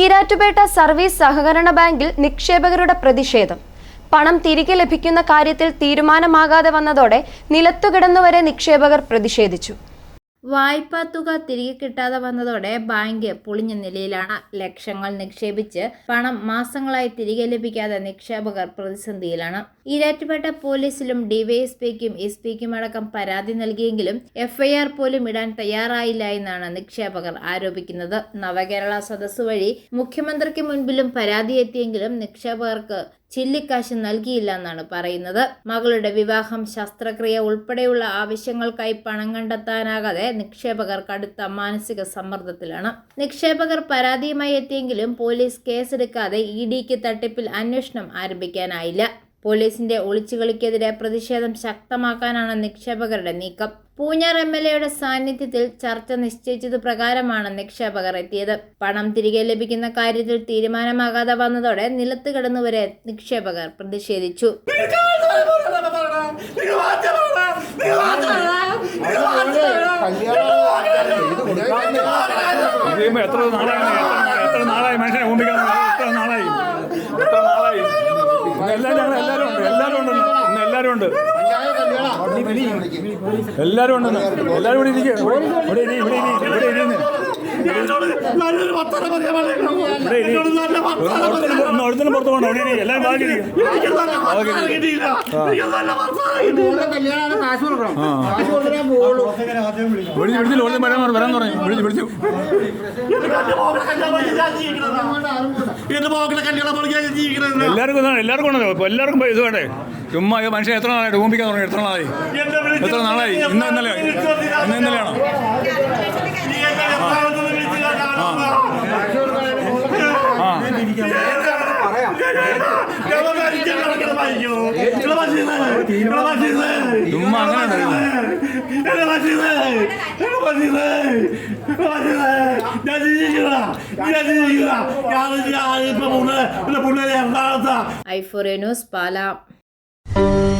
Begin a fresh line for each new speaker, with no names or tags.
Erattupetta service സഹകരണ ബാങ്കിൽ നിക്ഷേപകരുടെ പ്രതിഷേധം. പണം തിരികെ ലഭിക്കുന്ന കാര്യത്തിൽ തീരുമാനമാകാതെ വന്നതോടെ നിലത്തുകിടന്നുവരെ നിക്ഷേപകർ പ്രതിഷേധിച്ചു.
വായ്പാ തുക തിരികെ കിട്ടാതെ വന്നതോടെ ബാങ്ക് പൊളിഞ്ഞ നിലയിലാണ് ലക്ഷങ്ങൾ നിക്ഷേപിച്ച് പണം മാസങ്ങളായി തിരികെ ലഭിക്കാതെ നിക്ഷേപകർ പ്രതിസന്ധിയിലാണ്. ഈരാറ്റുപേട്ട പോലീസിലും ഡിവൈഎസ്പിക്കും എസ് പിക്കും അടക്കം പരാതി നൽകിയെങ്കിലും എഫ്ഐആർ പോലും ഇടാൻ തയ്യാറായില്ല എന്നാണ് നിക്ഷേപകർ ആരോപിക്കുന്നത്. നവകേരള സദസ് വഴി മുഖ്യമന്ത്രിക്ക് മുൻപിലും പരാതി എത്തിയെങ്കിലും നിക്ഷേപകർക്ക് ചില്ലിക്കാശ് നൽകിയില്ല എന്നാണ് പറയുന്നത്. മകളുടെ വിവാഹം ശസ്ത്രക്രിയ ഉൾപ്പെടെയുള്ള ആവശ്യങ്ങൾക്കായി പണം കണ്ടെത്താനാകാതെ നിക്ഷേപകർ കടുത്ത മാനസിക സമ്മർദ്ദത്തിലാണ്. നിക്ഷേപകർ പരാതിയുമായി എത്തിയെങ്കിലും പോലീസ് കേസെടുക്കാതെ ഇ ഡിക്ക് തട്ടിപ്പിൽ അന്വേഷണം ആരംഭിക്കാനായില്ല. പോലീസിന്റെ ഒളിച്ചുകളിക്കെതിരെ പ്രതിഷേധം ശക്തമാക്കാനാണ് നിക്ഷേപകരുടെ നീക്കം പൂഞ്ഞാർ എം എൽ എയുടെ സാന്നിധ്യത്തിൽ ചർച്ച നിശ്ചയിച്ചതു പ്രകാരമാണ് നിക്ഷേപകർ എത്തിയത് പണം തിരികെ ലഭിക്കുന്ന കാര്യത്തിൽ തീരുമാനമാകാതെ വന്നതോടെ നിലത്ത് കിടന്നുവരെ നിക്ഷേപകർ പ്രതിഷേധിച്ചു
എത്ര നാളായി മനുഷ്യനെ ഓമ്പിക്കാൻ എത്ര നാളായി ഉണ്ട് എല്ലാവരും ഉണ്ട് എല്ലാരും എല്ലാവരും ഇവിടെ ഇരിക്കും ഇവിടെ ഇരി ഇവിടെ ഇരി ഇവിടെ ഇരിന്ന് ഒരുത്തനും പുറത്ത് ഇവിടെ ഇരി. ബാക്കി. വിളിച്ച് വരാൻ വരാൻ വിളിച്ച് വിളിച്ചു
കഴിച്ച്
എല്ലാവർക്കും എല്ലാവർക്കും ഉണ്ടല്ലോ. എല്ലാവർക്കും ഇത് വേണ്ടേ? ചുമ്മാ ഇത് മനുഷ്യൻ എത്ര നാളായിട്ട് ഊമ്പിക്കാൻ തുടങ്ങി. എത്ര നാളായി? എത്ര നാളായി? ഇന്ന് ഇന്നലെ ഇന്ന് ഇന്നലെയാണോ. ആ. ചുമ്മാ അങ്ങനെ ഉണ്ടായിരുന്നു.
എന്നെ മരിച്ചത്. എന്നെ
Thank you.